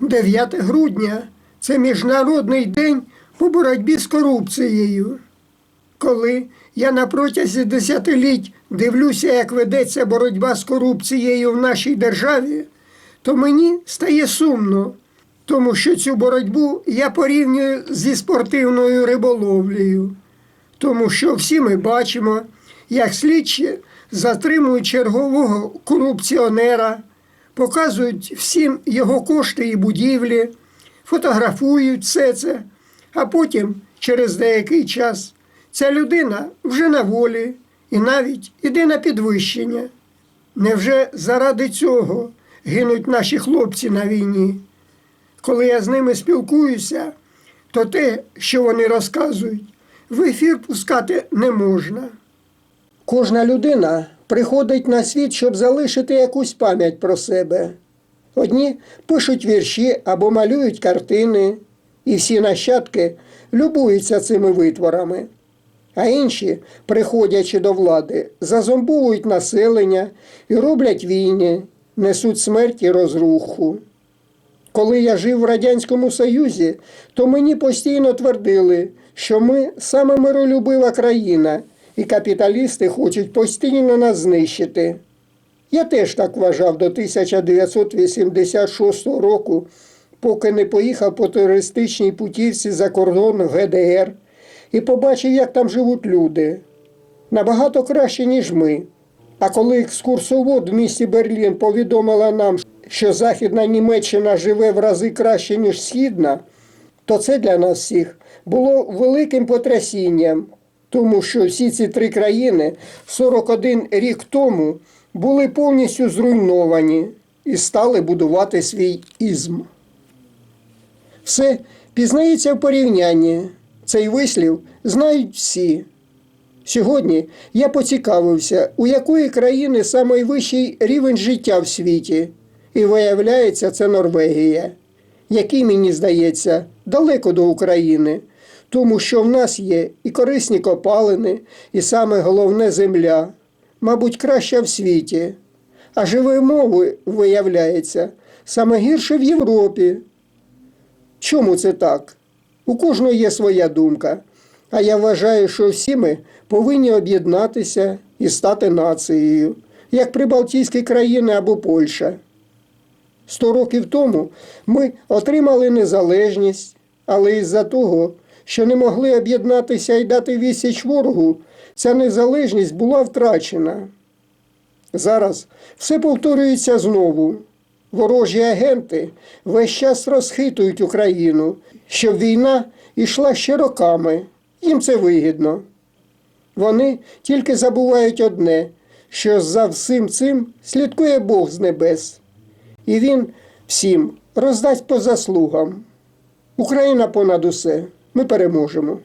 9 грудня це Міжнародний день по боротьбі з корупцією. Коли я на протязі десятиліть дивлюся, як ведеться боротьба з корупцією в нашій державі, то мені стає сумно, тому що цю боротьбу я порівнюю зі спортивною риболовлею. Тому що всі ми бачимо, як слідчі затримують чергового корупціонера, показують всім його кошти і будівлі, фотографують все це, а потім, через деякий час, ця людина вже на волі і навіть іде на підвищення. Невже заради цього гинуть наші хлопці на війні? Коли я з ними спілкуюся, то те, що вони розказують, в ефір пускати не можна. Кожна людина приходить на світ, щоб залишити якусь пам'ять про себе. Одні пишуть вірші або малюють картини, і всі нащадки любуються цими витворами. А інші, приходячи до влади, зазомбовують населення і роблять війни, несуть смерть і розруху. Коли я жив в Радянському Союзі, то мені постійно твердили, що ми саме миролюбива країна, і капіталісти хочуть постійно нас знищити. Я теж так вважав до 1986 року, поки не поїхав по туристичній путівці за кордон в ГДР і побачив, як там живуть люди. Набагато краще, ніж ми. А коли екскурсовод в місті Берлін повідомила нам, що Західна Німеччина живе в рази краще, ніж Східна, то це для нас всіх було великим потрясінням, тому що всі ці три країни 41 рік тому були повністю зруйновані і стали будувати свій ізм. Все пізнається в порівнянні. Цей вислів знають всі. Сьогодні я поцікавився, у якої країни найвищий рівень життя в світі, і виявляється, це Норвегія, який, мені здається, далеко до України, тому що в нас є і корисні копалини, і саме головне земля, мабуть, краща в світі. А живої мови, виявляється, саме гірше в Європі. Чому це так? У кожного є своя думка. А я вважаю, що всі ми повинні об'єднатися і стати нацією, як Прибалтійські країни або Польща. Сто років тому ми отримали незалежність, але із-за того, що не могли об'єднатися і дати відсіч ворогу, ця незалежність була втрачена. Зараз все повторюється знову. Ворожі агенти весь час розхитують Україну, щоб війна йшла ще роками. Їм це вигідно. Вони тільки забувають одне, що за всім цим слідкує Бог з небес. І він всім роздасть по заслугам. Україна понад усе. Ми переможемо.